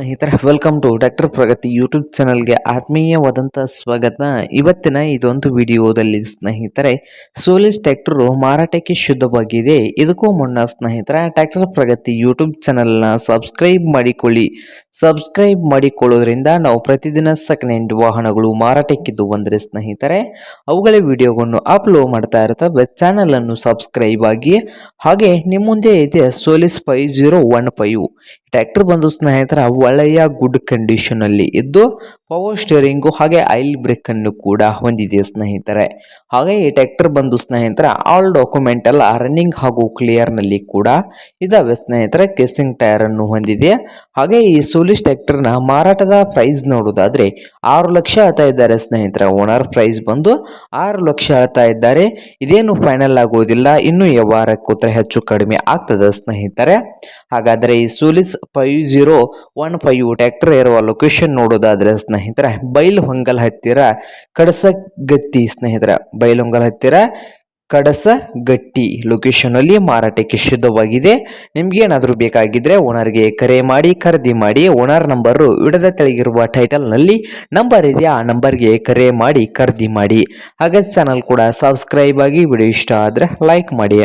ಸ್ನೇಹಿತರೆ welcome to doctor Pragati YouTube ಚಾನಲ್ಗೆ ಆತ್ಮೀಯವಾದಂಥ ಸ್ವಾಗತ. ಇವತ್ತಿನ ಇದೊಂದು ವಿಡಿಯೋದಲ್ಲಿ ಸ್ನೇಹಿತರೆ, ಸೋಲಿಸ್ ಟ್ಯಾಕ್ಟರು ಮಾರಾಟಕ್ಕೆ ಶುದ್ಧವಾಗಿದೆ. ಇದಕ್ಕೂ ಮುನ್ನ ಸ್ನೇಹಿತರೆ ಟ್ಯಾಕ್ಟರ್ ಪ್ರಗತಿ ಯೂಟ್ಯೂಬ್ ಚಾನಲ್ನ ಸಬ್ಸ್ಕ್ರೈಬ್ ಮಾಡಿಕೊಳ್ಳಿ. ಸಬ್ಸ್ಕ್ರೈಬ್ ಮಾಡಿಕೊಳ್ಳೋದ್ರಿಂದ ನಾವು ಪ್ರತಿದಿನ ಸೆಕೆಂಡ್ ವಾಹನಗಳು ಮಾರಾಟಕ್ಕಿದ್ದು ಬಂದರೆ ಸ್ನೇಹಿತರೆ, ಅವುಗಳ ವಿಡಿಯೋಗಳನ್ನು ಅಪ್ಲೋಡ್ ಮಾಡ್ತಾ ಇರ್ತವೆ ಚಾನಲನ್ನು ಸಬ್ಸ್ಕ್ರೈಬ್ ಆಗಿ, ಹಾಗೆ ನಿಮ್ಮ ಮುಂದೆ ಇದೆ Solis five zero one five tractor ಬಂದು ಸ್ನೇಹಿತರ, ಒಳ್ಳೆಯ ಗುಡ್ ಕಂಡೀಷನ್ ಅಲ್ಲಿ ಇದ್ದು ಪವರ್ ಸ್ಟೇರಿಂಗು ಹಾಗೆ ಆಯಿಲ್ ಬ್ರೇಕ್ ಅನ್ನು ಕೂಡ ಹೊಂದಿದೆ ಸ್ನೇಹಿತರೆ. ಹಾಗೆ ಈ ಟ್ರ್ಯಾಕ್ಟರ್ ಬಂದು ಸ್ನೇಹಿತರ ಆಲ್ ಡಾಕ್ಯುಮೆಂಟ್ ಎಲ್ಲ ರನ್ನಿಂಗ್ ಹಾಗೂ ಕ್ಲಿಯರ್ನಲ್ಲಿ ಕೂಡ ಇದಾವೆ ಸ್ನೇಹಿತರೆ ಕೇಸಿಂಗ್ ಟೈರ್ ಅನ್ನು ಹೊಂದಿದೆ. ಹಾಗೆ ಈ ಸೋಲಿಸ್ ಟ್ರ್ಯಾಕ್ಟರ್ ಟ್ಯಾಕ್ಟರ್ನ ಮಾರಾಟದ ಪ್ರೈಸ್ ನೋಡೋದಾದರೆ ಆರು ಲಕ್ಷ ಹೇಳ್ತಾ ಇದ್ದಾರೆ ಸ್ನೇಹಿತರ. ಓನರ್ ಪ್ರೈಸ್ ಬಂದು ಆರು ಲಕ್ಷ ಹೇಳ್ತಾ ಇದ್ದಾರೆ. ಇದೇನು ಫೈನಲ್ ಆಗೋದಿಲ್ಲ ಇನ್ನೂ ವ್ಯವಹಾರ ಕೂತ್ರೆ ಹೆಚ್ಚು ಕಡಿಮೆ ಆಗ್ತದೆ ಸ್ನೇಹಿತರೆ. ಹಾಗಾದ್ರೆ ಈ Solis five zero one five tractor ಇರುವ ಲೊಕೇಶನ್ ನೋಡೋದಾದ್ರೆ ಸ್ನೇಹಿತರೆ ಬೈಲ್ ಹತ್ತಿರ ಕಡಸಗತ್ತಿ ಸ್ನೇಹಿತರೆ. ಬೈಲ್ ಹತ್ತಿರ ಕಡಸಗಟ್ಟಿ ಲೊಕೇಶನ್ ಅಲ್ಲಿ ಮಾರಾಟಕ್ಕೆ ಶುದ್ಧವಾಗಿದೆ ನಿಮ್ಗೆ ಏನಾದರೂ ಬೇಕಾಗಿದ್ರೆ ಓನರ್ಗೆ ಕರೆ ಮಾಡಿ, ಖರೀದಿ ಮಾಡಿ, ಓನರ್ ನಂಬರು ವಿಡದ ತೆಳಗಿರುವ ಟೈಟಲ್ನಲ್ಲಿ ನಂಬರ್ ಇದೆ, ಆ ನಂಬರ್ಗೆ ಕರೆ ಮಾಡಿ, ಖರೀದಿ ಮಾಡಿ. ಹಾಗೆ ಚಾನಲ್ ಕೂಡ ಸಬ್ಸ್ಕ್ರೈಬ್ ಆಗಿ ವಿಡಿಯೋ ಇಷ್ಟ ಆದ್ರೆ ಲೈಕ್ ಮಾಡಿ.